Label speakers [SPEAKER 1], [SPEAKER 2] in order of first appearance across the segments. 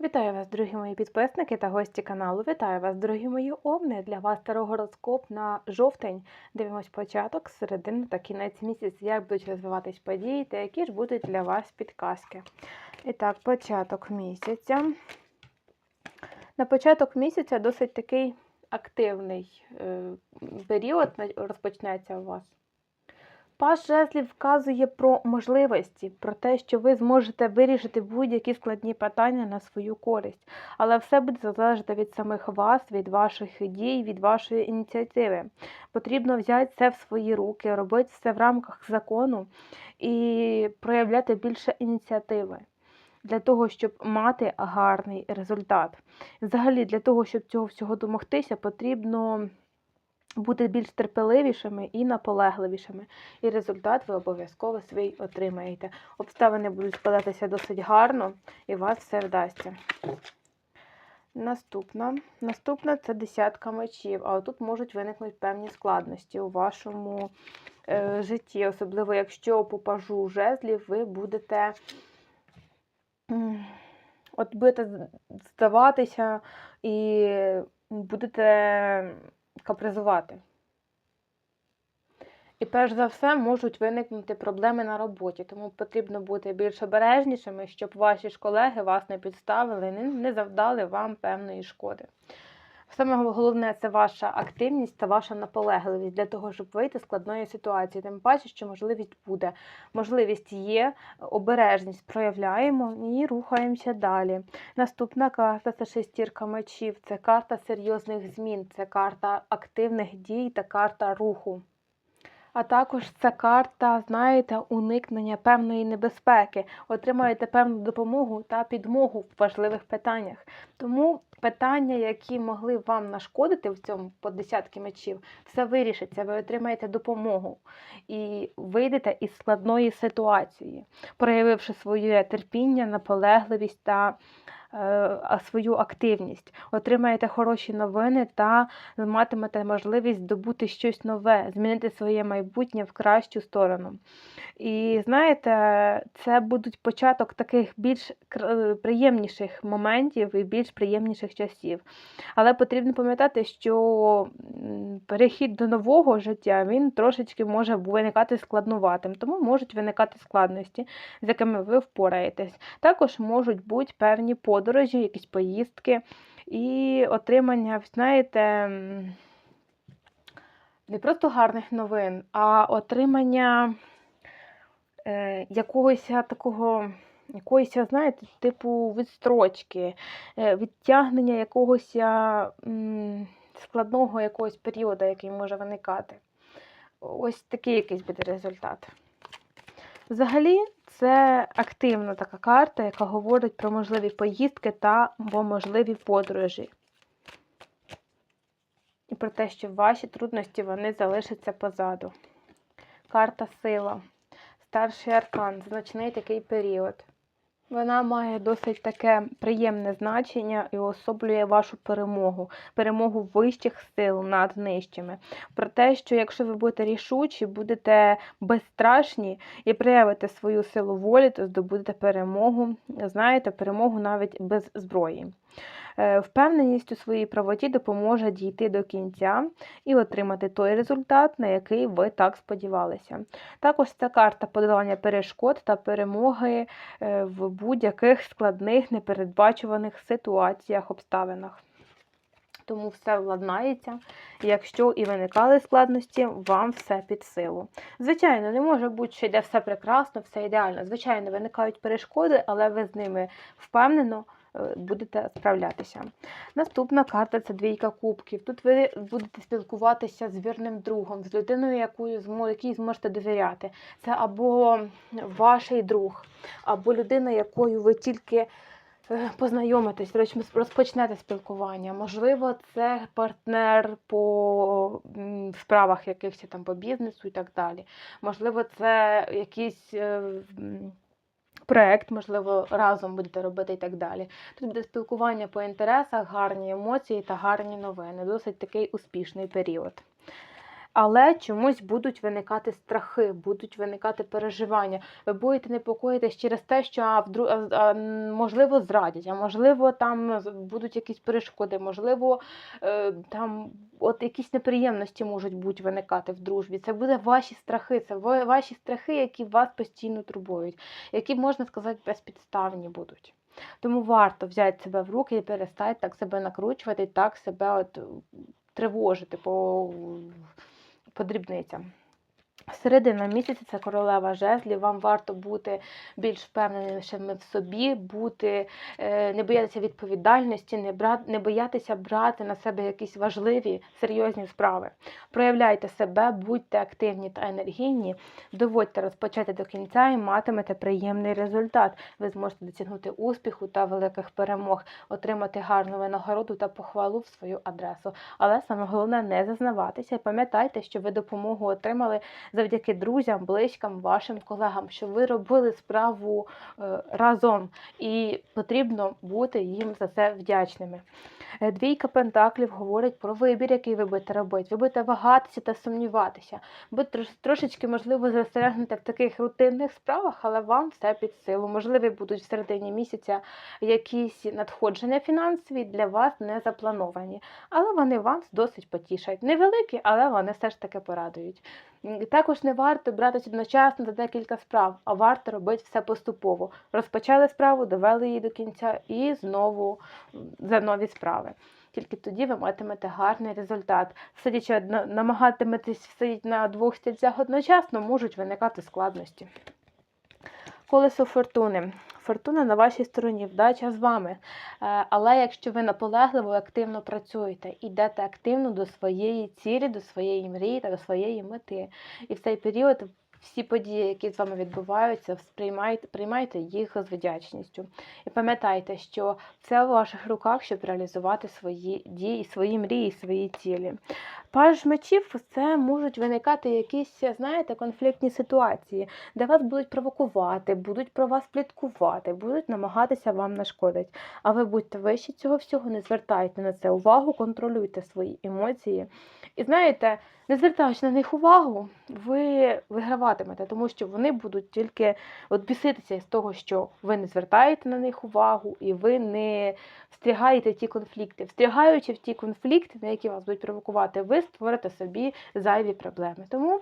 [SPEAKER 1] Вітаю вас, дорогі мої підписники та гості каналу. Вітаю вас, дорогі мої овни. Для вас старогороскоп на жовтень. Дивимось початок, середину та кінець місяця, як будуть розвиватись події та які ж будуть для вас підказки. І так, початок місяця. На початок місяця досить такий активний е, період розпочнеться у вас. Паш жезлів вказує про можливості, про те, що ви зможете вирішити будь-які складні питання на свою користь. Але все буде залежати від самих вас, від ваших дій, від вашої ініціативи. Потрібно взяти це в свої руки, робити все в рамках закону і проявляти більше ініціативи. Для того, щоб мати гарний результат. Взагалі, для того, щоб цього всього домогтися, потрібно бути більш терпеливішими і наполегливішими. І результат ви обов'язково свій отримаєте. Обставини будуть складатися досить гарно, і вас все вдасться. Наступна. Наступна це десятка мечів, а тут можуть виникнути певні складності у вашому е, житті, особливо якщо по пажу жезлів ви будете. От будете здаватися і будете капризувати. І перш за все можуть виникнути проблеми на роботі, тому потрібно бути більш обережнішими, щоб ваші ж колеги вас не підставили, не, завдали вам певної шкоди. Саме головне це ваша активність та ваша наполегливість для того, щоб вийти з складної ситуації. Тим паче, що можливість буде. Можливість є, обережність проявляємо і рухаємося далі. Наступна карта це шестірка мечів. Це карта серйозних змін, це карта активних дій та карта руху. А також це карта, знаєте, уникнення певної небезпеки. Отримаєте певну допомогу та підмогу в важливих питаннях. Тому питання, які могли вам нашкодити в цьому по десятки мечів, все вирішиться. Ви отримаєте допомогу і вийдете із складної ситуації, проявивши своє терпіння, наполегливість та свою активність. Отримаєте хороші новини та матимете можливість здобути щось нове, змінити своє майбутнє в кращу сторону. І знаєте, це будуть початок таких більш е, приємніших моментів і більш приємніших часів. Але потрібно пам'ятати, що перехід до нового життя він трошечки може виникати складнуватим, тому можуть виникати складності, з якими ви впораєтесь. Також можуть бути певні подорожі, якісь поїздки і отримання, знаєте, не просто гарних новин, а отримання е, якогось такого, якоїсь, знаєте, типу відстрочки, е, відтягнення якогось складного якогось періоду, який може виникати. Ось такий якийсь буде результат. Взагалі, це активна така карта, яка говорить про можливі поїздки та або можливі подорожі. І про те, що ваші трудності вони залишаться позаду. Карта сила. Старший аркан, значний такий період. Вона має досить таке приємне значення і особлює вашу перемогу, перемогу вищих сил над нижчими. Про те, що якщо ви будете рішучі, будете безстрашні і проявите свою силу волі, то здобудете перемогу, знаєте, перемогу навіть без зброї. Е, Впевненість у своїй правоті допоможе дійти до кінця і отримати той результат, на який ви так сподівалися. Також це карта подолання перешкод та перемоги е, в будь-яких складних, непередбачуваних ситуаціях, обставинах. Тому все владнається. Якщо і виникали складності, вам все під силу. Звичайно, не може бути, що йде все прекрасно, все ідеально. Звичайно, виникають перешкоди, але ви з ними впевнено будете справлятися. Наступна карта це двійка кубків. Тут ви будете спілкуватися з вірним другом, з людиною, якою якій зможете довіряти. Це або ваш друг, або людина, якою ви тільки е, познайомитесь, розпочнете спілкування. Можливо, це партнер по справах якихось там по бізнесу і так далі. Можливо, це якийсь. Проект, можливо, разом будете робити і так далі. Тут буде спілкування по інтересах, гарні емоції та гарні новини. Досить такий успішний період. Але чомусь будуть виникати страхи, будуть виникати переживання. Ви будете непокоїтись через те, що а, вдру... а, можливо зрадять, а можливо, там будуть якісь перешкоди, можливо, е, там от якісь неприємності можуть бути виникати в дружбі. Це буде ваші страхи, це ва- ваші страхи, які вас постійно турбують, які, можна сказати, безпідставні будуть. Тому варто взяти себе в руки і перестати так себе накручувати, так себе от тривожити по, по дрібницям. Середина місяця це королева жезлів. Вам варто бути більш впевненішими в собі, бути, е, не боятися відповідальності, не, брати, не боятися брати на себе якісь важливі, серйозні справи. Проявляйте себе, будьте активні та енергійні, доводьте розпочати до кінця і матимете приємний результат. Ви зможете досягнути успіху та великих перемог, отримати гарну винагороду та похвалу в свою адресу. Але саме головне не зазнаватися. І пам'ятайте, що ви допомогу отримали завдяки друзям, близькам, вашим колегам, що ви робили справу е, разом, і потрібно бути їм за це вдячними. Е, Двійка пентаклів говорить про вибір, який ви будете робити. Ви будете вагатися та сумніватися. Ви трошечки, можливо, застрягнете в таких рутинних справах, але вам все під силу. Можливо, будуть в середині місяця якісь надходження фінансові для вас не заплановані, але вони вас досить потішать. Невеликі, але вони все ж таки порадують. Також не варто братися одночасно за декілька справ, а варто робити все поступово. Розпочали справу, довели її до кінця і знову за нові справи. Тільки тоді ви матимете гарний результат. Сидячи намагатиметесь сидіти на двох стільцях одночасно, можуть виникати складності. Колесо фортуни. Фортуна на вашій стороні, вдача з вами. Е, Але якщо ви наполегливо активно працюєте, йдете активно до своєї цілі, до своєї мрії та до своєї мети. І в цей період всі події, які з вами відбуваються, сприймайте, приймайте їх з вдячністю. І пам'ятайте, що це у ваших руках, щоб реалізувати свої дії, свої мрії, свої цілі. Паж мечів це можуть виникати якісь, знаєте, конфліктні ситуації, де вас будуть провокувати, будуть про вас пліткувати, будуть намагатися вам нашкодити. А ви будьте вищі цього всього, не звертайте на це увагу, контролюйте свої емоції. І знаєте, не звертаючи на них увагу, ви виграватимете, тому що вони будуть тільки от біситися з того, що ви не звертаєте на них увагу, і ви не встрягаєте в ті конфлікти. Встрягаючи в ті конфлікти, на які вас будуть провокувати, ви створите собі зайві проблеми. Тому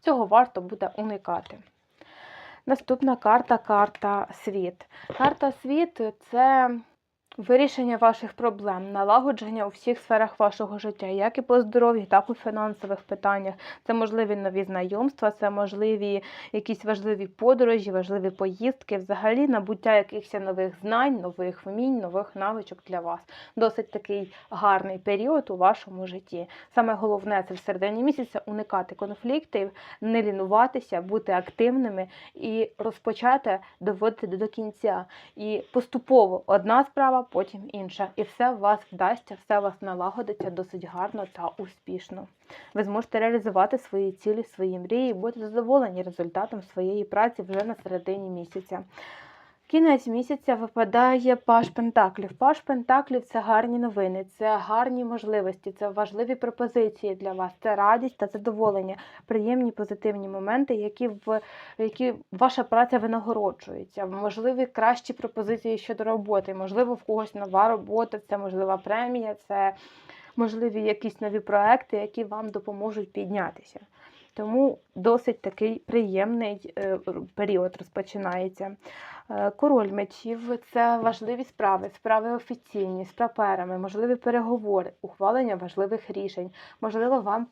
[SPEAKER 1] цього варто буде уникати. Наступна карта карта світ. Карта світ це вирішення ваших проблем, налагодження у всіх сферах вашого життя, як і по здоров'ю, так і у фінансових питаннях. Це можливі нові знайомства, це можливі якісь важливі подорожі, важливі поїздки, взагалі набуття якихось нових знань, нових вмінь, нових навичок для вас. Досить такий гарний період у вашому житті. Саме головне це в середині місяця уникати конфліктів, не лінуватися, бути активними і розпочати доводити до кінця. І поступово одна справа, потім інша. І все у вас вдасться, все у вас налагодиться досить гарно та успішно. Ви зможете реалізувати свої цілі, свої мрії, і будете задоволені результатом своєї праці вже на середині місяця. Кінець місяця випадає Паш Пентаклів. Паш Пентаклів це гарні новини, це гарні можливості, це важливі пропозиції для вас, це радість та задоволення, приємні позитивні моменти, які в які ваша праця винагороджується. Можливі кращі пропозиції щодо роботи, можливо, в когось нова робота, це можлива премія, це можливі якісь нові проекти, які вам допоможуть піднятися. Тому досить такий приємний е, період розпочинається. Е, Король мечів це важливі справи, справи офіційні, з паперами, можливі переговори, ухвалення важливих рішень. Можливо, вам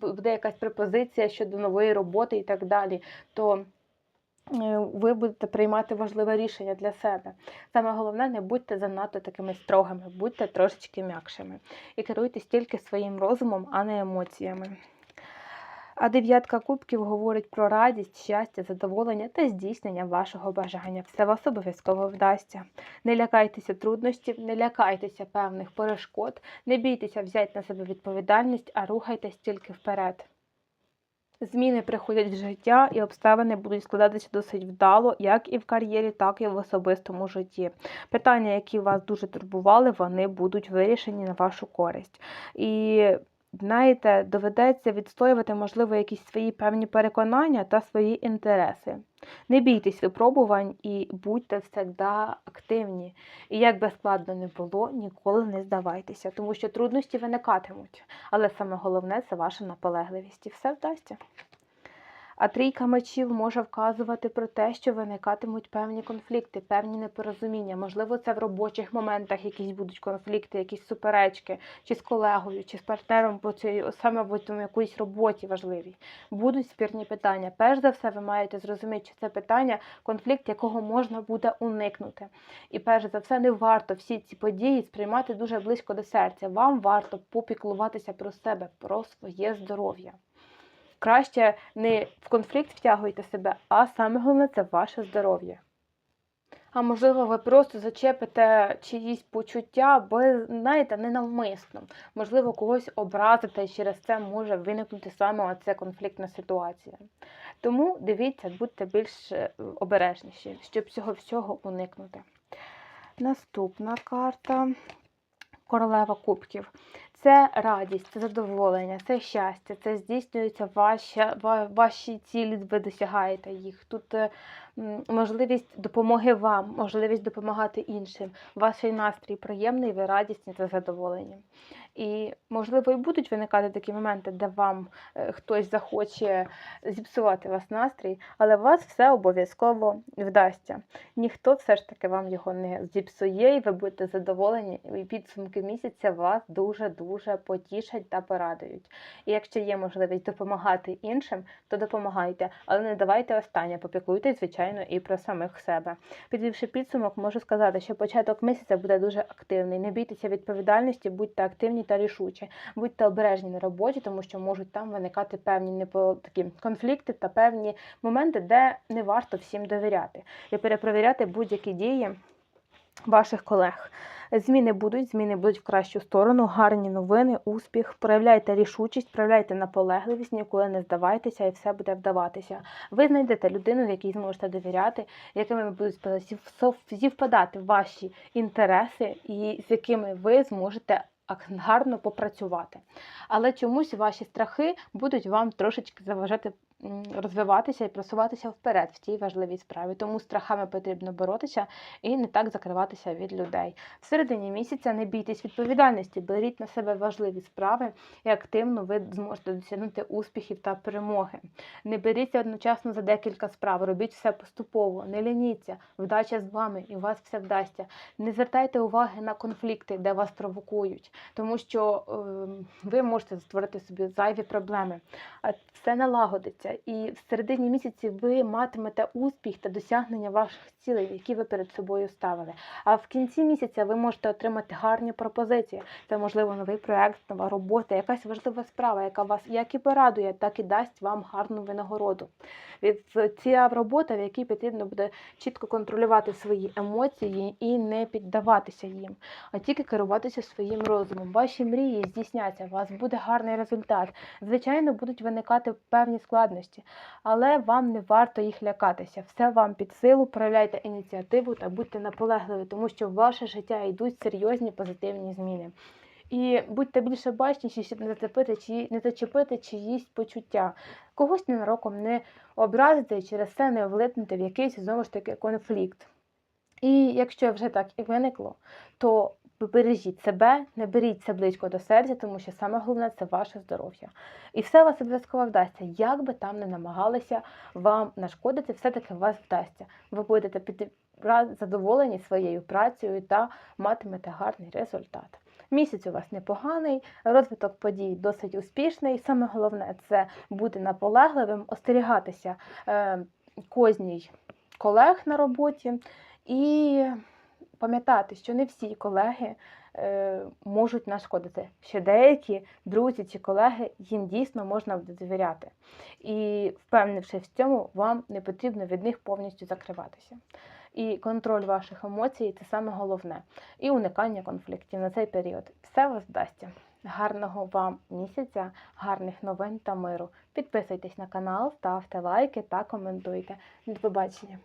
[SPEAKER 1] буде якась пропозиція щодо нової роботи і так далі. То е, ви будете приймати важливе рішення для себе. Саме головне, не будьте занадто такими строгими, будьте трошечки м'якшими. І керуйтесь тільки своїм розумом, а не емоціями. А дев'ятка кубків говорить про радість, щастя, задоволення та здійснення вашого бажання. Все вас обов'язково вдасться. Не лякайтеся труднощів, не лякайтеся певних перешкод, не бійтеся взяти на себе відповідальність, а рухайтесь тільки вперед. Зміни приходять в життя, і обставини будуть складатися досить вдало, як і в кар'єрі, так і в особистому житті. Питання, які вас дуже турбували, вони будуть вирішені на вашу користь. І знаєте, доведеться відстоювати, можливо, якісь свої певні переконання та свої інтереси. Не бійтесь випробувань і будьте завжди активні. І як би складно не було, ніколи не здавайтеся, тому що трудності виникатимуть. Але саме головне це ваша наполегливість. І все вдасться. А трійка мечів може вказувати про те, що виникатимуть певні конфлікти, певні непорозуміння. Можливо, це в робочих моментах якісь будуть конфлікти, якісь суперечки, чи з колегою, чи з партнером по цій саме в якоїсь роботі важливій. Будуть спірні питання. Перш за все, ви маєте зрозуміти, що це питання, конфлікт, якого можна буде уникнути. І перш за все, не варто всі ці події сприймати дуже близько до серця. Вам варто попіклуватися про себе, про своє здоров'я. Краще не в конфлікт втягуйте себе, а саме головне це ваше здоров'я. А можливо, ви просто зачепите чиїсь почуття, бо, знаєте, ненавмисно. Можливо, когось образите, і через це може виникнути саме оця конфліктна ситуація. Тому дивіться, будьте більш е, обережніші, щоб цього всього уникнути. Наступна карта королева кубків. Це радість, це задоволення, це щастя, це здійснюється ваша, ваші цілі, ви досягаєте їх. Тут е, можливість допомоги вам, можливість допомагати іншим. Ваш настрій приємний, ви радісні та задоволені. І, можливо, і будуть виникати такі моменти, де вам е, хтось захоче зіпсувати вас настрій, але у вас все обов'язково вдасться. Ніхто все ж таки вам його не зіпсує, і ви будете задоволені, і підсумки місяця вас дуже-дуже потішать та порадують. І якщо є можливість допомагати іншим, то допомагайте, але не давайте останнє, попіклуйтесь, звичайно, і про самих себе. Підвівши підсумок, можу сказати, що початок місяця буде дуже активний. Не бійтеся відповідальності, будьте активні та рішучі, будьте обережні на роботі, тому що можуть там виникати певні такі конфлікти та певні моменти, де не варто всім довіряти і перепровіряти будь-які дії ваших колег. Зміни будуть, зміни будуть в кращу сторону, гарні новини, успіх. Проявляйте рішучість, проявляйте наполегливість, ніколи не здавайтеся і все буде вдаватися. Ви знайдете людину, якій зможете довіряти, якими будуть співпадати ваші інтереси і з якими ви зможете гарно попрацювати. Але чомусь ваші страхи будуть вам трошечки заважати розвиватися і просуватися вперед в цій важливій справі. Тому страхами потрібно боротися і не так закриватися від людей. В середині місяця не бійтесь відповідальності, беріть на себе важливі справи і активно ви зможете досягнути успіхів та перемоги. Не беріться одночасно за декілька справ, робіть все поступово, не ляніться, вдача з вами і у вас все вдасться. Не звертайте уваги на конфлікти, де вас провокують, тому що е, ви можете створити собі зайві проблеми. А все налагодиться, і в середині місяці ви матимете успіх та досягнення ваших цілей, які ви перед собою ставили. А в кінці місяця ви можете отримати гарні пропозиції. Це можливо новий проект, нова робота, якась важлива справа, яка вас як і порадує, так і дасть вам гарну винагороду. Від ця робота, в якій потрібно буде чітко контролювати свої емоції і не піддаватися їм, а тільки керуватися своїм розумом. Ваші мрії здійсняться, у вас буде гарний результат. Звичайно, будуть виникати певні складності, але вам не варто їх лякатися. Все вам під силу, проявляйте ініціативу та будьте наполегливі, тому що в ваше життя йдуть серйозні позитивні зміни. І будьте більше бачніші, щоб не зацепити чи не зачепити чиїсь почуття, когось ненароком не образити і через це не влипнути в якийсь знову ж таки конфлікт. І якщо вже так і виникло, то бережіть себе, не беріть це близько до серця, тому що саме головне це ваше здоров'я. І все у вас обов'язково вдасться. Як би там не намагалися вам нашкодити, все-таки у вас вдасться. Ви будете під задоволені своєю працею та матимете гарний результат. Місяць у вас непоганий, розвиток подій досить успішний. Саме головне це бути наполегливим, остерігатися е, козній колег на роботі і пам'ятати, що не всі колеги е, можуть нашкодити. Що деякі друзі чи колеги їм дійсно можна довіряти. І впевнившись в цьому, вам не потрібно від них повністю закриватися. І контроль ваших емоцій це саме головне. І уникання конфліктів на цей період. Все вас вдасться. Гарного вам місяця, гарних новин та миру. Підписуйтесь на канал, ставте лайки та коментуйте. До побачення!